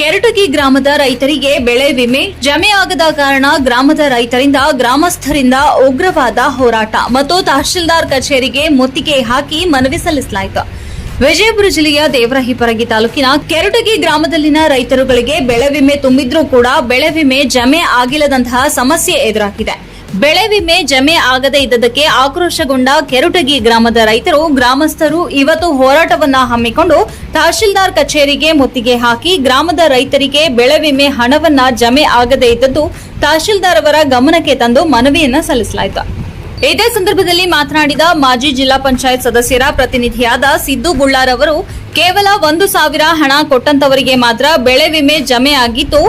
ಕೆರಟಗಿ ಗ್ರಾಮದ ರೈತರಿಗೆ ಬೆಳೆ ವಿಮೆ ಜಮೆ ಆಗದ ಕಾರಣ ಗ್ರಾಮದ ರೈತರಿಂದ ಗ್ರಾಮಸ್ಥರಿಂದ ಉಗ್ರವಾದ ಹೋರಾಟ ಮತ್ತು ತಹಶೀಲ್ದಾರ್ ಕಚೇರಿಗೆ ಮುತ್ತಿಗೆ ಹಾಕಿ ಮನವಿ ಸಲ್ಲಿಸಲಾಯಿತು. ವಿಜಯಪುರ ಜಿಲ್ಲೆಯ ದೇವರಹಿಪರಗಿ ತಾಲೂಕಿನ ಕೆರಟಗಿ ಗ್ರಾಮದಲ್ಲಿನ ರೈತರುಗಳಿಗೆ ಬೆಳೆ ವಿಮೆ ತುಂಬಿದ್ರೂ ಕೂಡ ಬೆಳೆ ವಿಮೆ ಜಮೆ ಆಗಿಲ್ಲದಂತಹ ಸಮಸ್ಯೆ ಎದುರಾಗಿದೆ. ಬೆಳೆ ವಿಮೆ ಜಮೆ ಆಗದೆ ಇದ್ದದಕ್ಕೆ ಆಕ್ರೋಶಗೊಂಡ ಕೆರುಟಗಿ ಗ್ರಾಮದ ರೈತರು ಗ್ರಾಮಸ್ಥರು ಇವತ್ತು ಹೋರಾಟವನ್ನ ಹಮ್ಮಿಕೊಂಡು ತಹಶೀಲ್ದಾರ್ ಕಚೇರಿಗೆ ಮುತ್ತಿಗೆ ಹಾಕಿ ಗ್ರಾಮದ ರೈತರಿಗೆ ಬೆಳೆ ವಿಮೆ ಹಣವನ್ನ ಜಮೆ ಆಗದೆ ಇದ್ದದ್ದು ತಹಶೀಲ್ದಾರ್ ಅವರ ಗಮನಕ್ಕೆ ತಂದು ಮನವಿಯನ್ನ ಸಲ್ಲಿಸಲಾಯಿತು. ಇದೇ ಸಂದರ್ಭದಲ್ಲಿ ಮಾತನಾಡಿದ ಮಾಜಿ ಜಿಲ್ಲಾ ಪಂಚಾಯತ್ ಸದಸ್ಯರ ಪ್ರತಿನಿಧಿಯಾದ ಸಿದ್ದು ಬುಳ್ಳಾರ್ ಅವರು, ಕೇವಲ ಒಂದು ಸಾವಿರ ಹಣ ಕೊಟ್ಟಂತವರಿಗೆ ಮಾತ್ರ ಬೆಳೆ ವಿಮೆ ಜಮೆ ಆಗಿದ್ದು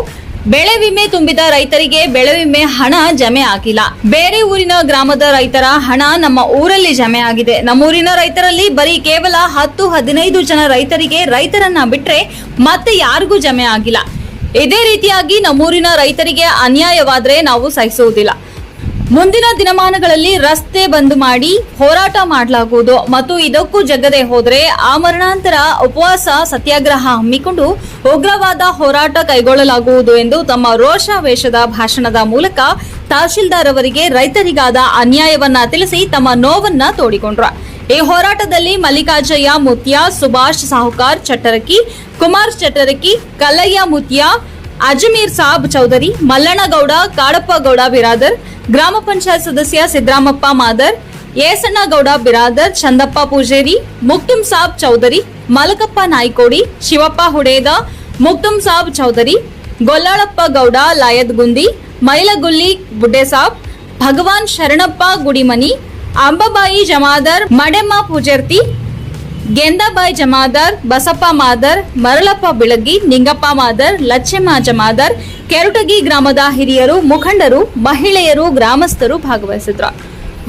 ಬೆಳೆ ವಿಮೆ ತುಂಬಿದ ರೈತರಿಗೆ ಬೆಳೆ ವಿಮೆ ಹಣ ಜಮೆ ಆಗಿಲ್ಲ. ಬೇರೆ ಊರಿನ ಗ್ರಾಮದ ರೈತರ ಹಣ ನಮ್ಮ ಊರಲ್ಲಿ ಜಮೆ ಆಗಿದೆ. ನಮ್ಮೂರಿನ ರೈತರಲ್ಲಿ ಬರೀ ಕೇವಲ ಹತ್ತು, ಹದಿನೈದು ಜನ ರೈತರಿಗೆ ರೈತರನ್ನ ಬಿಟ್ರೆ ಮತ್ತೆ ಯಾರಿಗೂ ಜಮೆ ಆಗಿಲ್ಲ. ಇದೇ ರೀತಿಯಾಗಿ ನಮ್ಮೂರಿನ ರೈತರಿಗೆ ಅನ್ಯಾಯವಾದ್ರೆ ನಾವು ಸಹಿಸುವುದಿಲ್ಲ. ಮುಂದಿನ ದಿನಮಾನಗಳಲ್ಲಿ ರಸ್ತೆ ಬಂದ್ ಮಾಡಿ ಹೋರಾಟ ಮಾಡಲಾಗುವುದು. ಮತ್ತು ಇದಕ್ಕೂ ಜಗ್ಗದೆ ಹೋದರೆ ಮರಣಾಂತರ ಉಪವಾಸ, ಸತ್ಯಾಗ್ರಹ ಹಮ್ಮಿಕೊಂಡು ಉಗ್ರವಾದ ಹೋರಾಟ ಕೈಗೊಳ್ಳಲಾಗುವುದು ಎಂದು ತಮ್ಮ ರೋಷಾವೇಶದ ಭಾಷಣದ ಮೂಲಕ ತಹಶೀಲ್ದಾರ್ ಅವರಿಗೆ ರೈತರಿಗಾದ ಅನ್ಯಾಯವನ್ನ ತಿಳಿಸಿ ತಮ್ಮ ನೋವನ್ನ ತೋಡಿಕೊಂಡ್ರು. ಈ ಹೋರಾಟದಲ್ಲಿ ಮಲ್ಲಿಕಾರ್ಜಯ್ಯ ಮುತ್ಯ, ಸುಭಾಷ್ ಸಾಹುಕಾರ್ ಚಟ್ಟರಕಿ ಕುಮಾರ್ ಚಟ್ಟರಕಿ ಕಲ್ಲಯ್ಯ ಮುತ್ಯಾ, ಅಜಮೀರ್ ಸಾಬ್ ಚೌಧರಿ, ಮಲ್ಲಣ್ಣಗೌಡ ಕಾಡಪ್ಪಗೌಡ ಬಿರಾದರ್ ಗ್ರಾಮ ಪಂಚಾಯತ್ ಸದಸ್ಯ ಸಿದ್ದರಾಮಪ್ಪ ಮಾದರ್, ಏಸಣ್ಣಗೌಡ ಬಿರಾದರ್, ಚಂದಪ್ಪ ಪೂಜೇರಿ, ಮುಕ್ತುಂ ಸಾಬ್ ಚೌಧರಿ, ಮಲಕಪ್ಪ ನಾಯ್ಕೋಡಿ, ಶಿವಪ್ಪ ಹುಡೇದ, ಮುಕ್ತುಂ ಸಾಬ್ ಚೌಧರಿ, ಗೊಲ್ಲಾಳಪ್ಪ ಗೌಡ, ಲಾಯದ್ ಗುಂದಿ, ಮೈಲಗುಲ್ಲಿ ಬುಡ್ಡೆಸಾಬ್, ಭಗವಾನ್ ಶರಣಪ್ಪ ಗುಡಿಮನಿ, ಅಂಬಾಬಾಯಿ ಜಮಾದರ್, ಮಡೆಮ್ಮ ಪೂಜರ್ತಿ, ಗೆಂದಾಬಾಯಿ ಜಮಾದರ್, ಬಸಪ್ಪ ಮಾದರ್, ಮರಳಪ್ಪ ಬಿಳಗಿ, ನಿಂಗಪ್ಪ ಮಾದರ್, ಲಚ್ಚೆಮ್ಮ ಜಮಾದಾರ್ ಕೆರುಟಗಿ ಗ್ರಾಮದ ಹಿರಿಯರು ಮುಖಂಡರು ಮಹಿಳೆಯರು ಗ್ರಾಮಸ್ಥರು ಭಾಗವಹಿಸಿದ್ರು.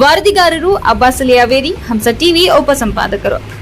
ವರದಿಗಾರರು ಅಬ್ಬಾಸಲಿ ಅವೇರಿ ಹಂಸ ಟಿವಿ ಉಪಸಂಪಾದಕರು